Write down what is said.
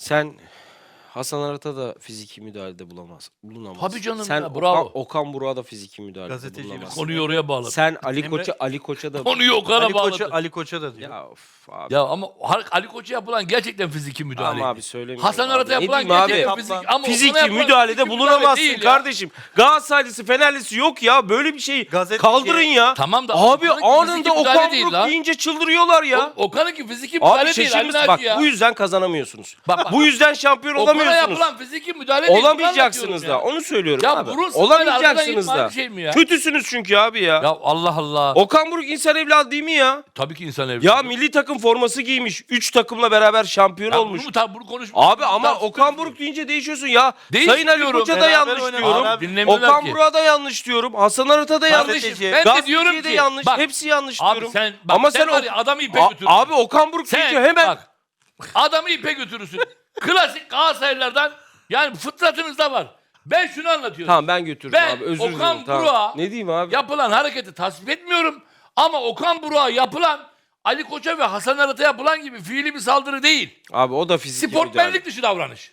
Sen Hasan Arat'a da fiziki müdahalede bulamaz. Bulunamaz. Tabii canım Sen ya, bravo. Okan, Okan Burak'a da fiziki müdahalede Gazeteci bulunamaz. Konuyu oraya bağladı. Sen Ali Emre- Koç'a Ali Koç'a da Konuyu Okan'a Ali bağladı. Koç'a, Ali Koç'a da diyor. ya of abi. Ya ama Har- Ali Koç'a yapılan gerçekten fiziki müdahale. Ama abi söylemiyorum. Hasan abi. Arat'a Ne yapılan diyeyim abi? gerçekten fiziki ama Okan'a Fiziki yapılan müdahalede fiziki müdahale bulunamazsın değil ya. kardeşim. Galatasaraylısı, Fenerlisi yok ya. Böyle bir şey Gazeteci- kaldırın ya. Tamam da Abi Okan'ınki anında fiziki müdahale Okan değil Buruk la. deyince çıldırıyorlar ya. Oğlum, Okan'ınki fiziki müdahale Abi değil. şaşırmış. Ali Bak ya. bu yüzden kazanamıyorsunuz. Bak, bak. Bu yüzden şampiyon Olamıyorsunuz. yapılan fiziki müdahale değil. bunu Olamayacaksınız anlatıyorum da. ya. Onu söylüyorum Ya abi. burun Olamayacaksınız da. şey mi ya? Kötüsünüz çünkü abi ya. Ya Allah Allah. Okan Buruk insan evladı değil mi ya? Tabii ki insan evladı. Ya milli takım forması giymiş. 3 takımla beraber şampiyon Ya olmuş. Bunu, tabii bunu konuş. Abi ama Tamam, Okan Buruk deyince değişiyorsun ya. Değişmiyorum. Sayın Ali Koç'a da Beraber yanlış diyorum. abi. Dinlemiyorlar Okan ki. Buruk'a da yanlış diyorum. Hasan Arat'a da yanlış. Gazeteci. Ben de Gazeteciye diyorum de ki. yanlış. Bak, Hepsi yanlış Abi diyorum. sen bak Ama sen, var o- ya adamı ipe A- götürürsün. Abi Okan Buruk sen deyince hemen bak adamı ipe götürürsün. Klasik Galatasaraylılardan yani fıtratınızda var. Ben şunu anlatıyorum. Tamam ben götürdüm Ben abi. Özür Okan dilerim. Tamam. Buruk'a Ne diyeyim abi? Yapılan hareketi tasvip etmiyorum. Ama Okan Buruk'a yapılan Ali Koç'a ve Hasan Arat'a yapılan gibi fiili bir saldırı değil. Abi o da müdahale. Sportmenlik dışı davranış.